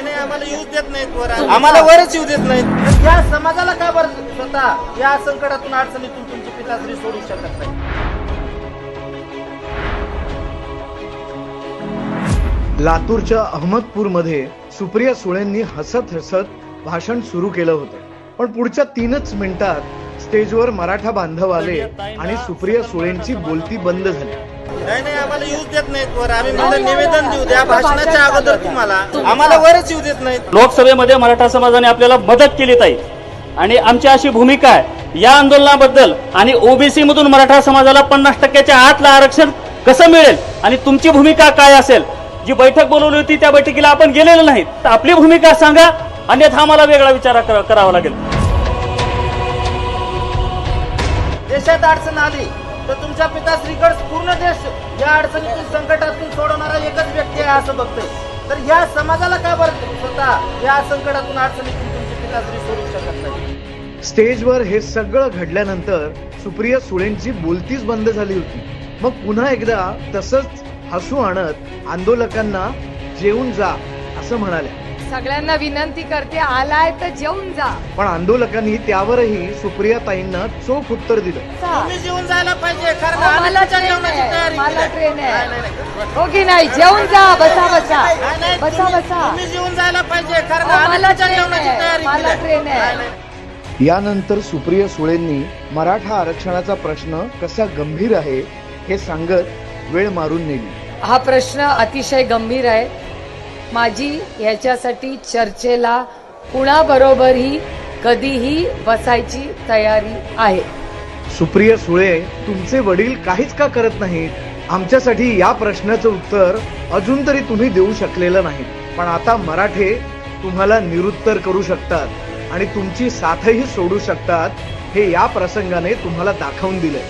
नाही नाही आम्हाला येऊच देत नाहीत वर. आम्हाला वरच येऊ देत नाहीत. या समाजाला का बरं स्वतः या संकटातून अडचणीतून तुमची पिताश्री सोडू शकत नाही? लातूरच्या अहमदपूरमध्ये सुप्रिया सुळेंनी हसत हसत भाषण सुरू केलं होतं. पण पुढच्या तीनच मिनिटात स्टेजवर मराठा बांधव आले आणि सुप्रिया सुळेंची बोलती बंद झाली. नाही नाही आम्हाला येऊच देत नाहीत वर. आम्ही म्हणलं निवेदन देऊ द्या भाषणाच्या अगोदर तुम्हाला. आम्हाला वरच येऊ देत नाहीत. लोकसभेमध्ये मराठा समाजाने आपल्याला मदत केली ताई. आणि आमची अशी भूमिका आहे या आंदोलनाबद्दल आणि ओबीसी मधून मराठा समाजाला पन्नास टक्क्याच्या आतलं आरक्षण कसं मिळेल आणि तुमची भूमिका काय असेल? जी बैठक बोलवली होती त्या बैठकीला आपण गेलेलो नाहीत. तर आपली भूमिका सांगा अन्यथा आम्हाला वेगळा विचार करा- करावा लागेल. देशात अडचण आली. तर तुमच्या पिताश्रीकड पूर्ण देश या अडचणीतून संकटातून सोडवणारा एकच व्यक्ती आहे असं बघतोय. तर या समाजाला का बरं स्वतः या संकटातून अडचणीतून पिता पिताश्री सोडू शकत नाही? स्टेजवर हे सगळं घडल्यानंतर सुप्रिया सुळेंची बोलतीच बंद झाली होती. मग पुन्हा एकदा तसंच हसू आणत आंदोलकांना जेवून जा असं म्हणाल्या. सगळ्यांना विनंती करते आलाय तर जेवून जा पण आंदोलकांनी त्यावरही सुप्रिया ताईंना चोख उत्तर दिलं तुम्ही जेवून जायला पाहिजे कारण आम्ही मला ट्रेन जेवणाची आहे तयारी मला केली आहे. ट्रेन नाही, आहे नाही, नाही. हो की नाही जेवून जा बसा बसा नाही, नाही, बसा तुम्ही- बसा तुम्ही जेवून जायला पाहिजे कारण अहो, आम्ही मला तुमच्या ट्रेन जेवणाची आहे, तयारी मला केली. ट्रेन आहे. नाही. यानंतर सुप्रिया सुळेंनी मराठा आरक्षणाचा प्रश्न कसा गंभीर आहे हे सांगत वेळ मारून नेली हा प्रश्न अतिशय गंभीर आहे माझी ह्याच्यासाठी चर्चेला कुणाबरोबरही कधीही बसायची तयारी आहे. सुप्रिया सुळे तुमचे वडील काहीच का करत नाहीत? आमच्यासाठी या प्रश्नाचं उत्तर अजून तरी तुम्ही देऊ शकलेलं नाही. पण आता मराठे तुम्हाला निरुत्तर करू शकतात आणि तुमची साथही सोडू शकतात हे या प्रसंगाने तुम्हाला दाखवून दिलंय.